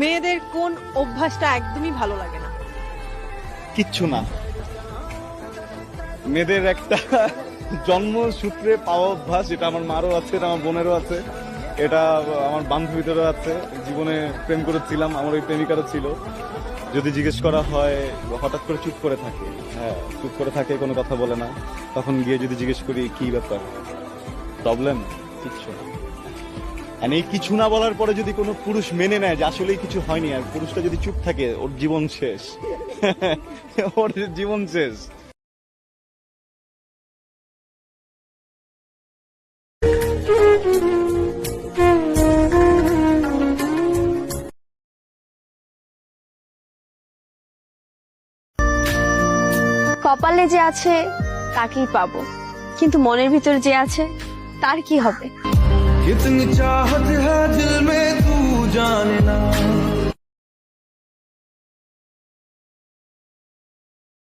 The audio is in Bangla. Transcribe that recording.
মেয়েদের কোন অভ্যাসটা একদমই ভালো লাগে না। কিচ্ছু না। মেয়েদের একটা জন্মসূত্রে পাওয়া অভ্যাস এটা আমার মারও আছে, এটা আমার বোনেরও আছে, এটা আমার বান্ধবীদেরও আছে। জীবনে প্রেম করেছিলাম, আমার ওই প্রেমিকারও ছিল। যদি জিজ্ঞেস করা হয়, হঠাৎ করে চুপ করে থাকে। হ্যাঁ চুপ করে থাকে, কোনো কথা বলে না। তখন গিয়ে যদি জিজ্ঞেস করি, কি ব্যাপার? প্রবলেম কিচ্ছু না। এই কিছু না বলার পরে যদি কোনো পুরুষ মেনে নেয় যে আসলেই কিছু হয়নি আর পুরুষটা যদি চুপ থাকে, ওর জীবন শেষ। ওর জীবন শেষ। কপালে যে আছে, তাকেই পাবো। কিন্তু মনের ভিতর যে আছে, তার কি হবে? कितनी चाहत है दिल में